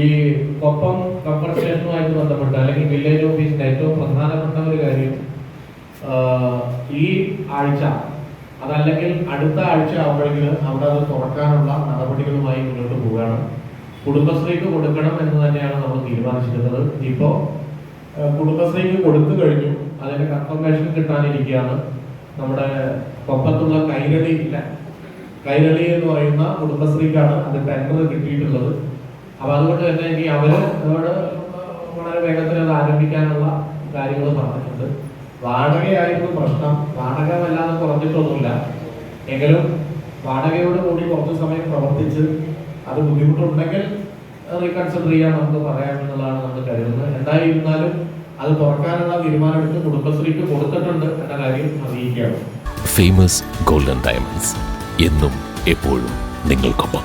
ഈ കൊപ്പം കപ്പർ സ്റ്റേഷനുമായിട്ട് ബന്ധപ്പെട്ട് അല്ലെങ്കിൽ വില്ലേജ് ഓഫീസിന്റെ ഏറ്റവും പ്രധാനപ്പെട്ട ഒരു കാര്യം ഈ ആഴ്ച അതല്ലെങ്കിൽ അടുത്ത ആഴ്ച ആവുമ്പോഴെങ്കിലും അവിടെ അത് തുറക്കാനുള്ള നടപടികളുമായി മുന്നോട്ട് പോവുകയാണ്. കുടുംബശ്രീക്ക് കൊടുക്കണം എന്ന് തന്നെയാണ് നമ്മൾ തീരുമാനിച്ചിരുന്നത് ഇപ്പോ കുടുംബശ്രീക്ക് കൊടുത്തു കഴിഞ്ഞു. അതിന്റെ കൺഫർമേഷൻ കിട്ടാനിരിക്കുകയാണ്. നമ്മുടെ കൊപ്പത്തുള്ള കൈരളി ഇല്ല. കൈരളി എന്ന് പറയുന്ന കുടുംബശ്രീക്കാണ് അത് ടെൻഡർ കിട്ടിയിട്ടുള്ളത്. അപ്പൊ അതുകൊണ്ട് തന്നെ ഇനി അവർ അവരോട് വളരെ വേഗത്തിൽ അത് ആരംഭിക്കാനുള്ള കാര്യങ്ങൾ പറഞ്ഞിട്ടുണ്ട്. വാടകയായിരുന്നു പ്രശ്നം. വാടക വല്ലാതെ കുറഞ്ഞിട്ടൊന്നുമില്ല. എങ്കിലും വാടകയോട് കൂടി കുറച്ച് സമയം പ്രവർത്തിച്ച് അത് ബുദ്ധിമുട്ടുണ്ടെങ്കിൽ റീകൺസിഡർ ചെയ്യാൻ നമുക്ക് പറയാമെന്നുള്ളതാണ് നമ്മൾ കരുതുന്നത്. എന്തായിരുന്നാലും അത് തുറക്കാനുള്ള തീരുമാനമെടുത്ത് കുടുംബശ്രീക്ക് കൊടുത്തിട്ടുണ്ട് എന്ന കാര്യം അറിയിക്കുകയാണ്. ഫേമസ് ഗോൾഡൻ ഡയമണ്ട്സ് എന്നും എപ്പോഴും നിങ്ങൾക്കൊപ്പം.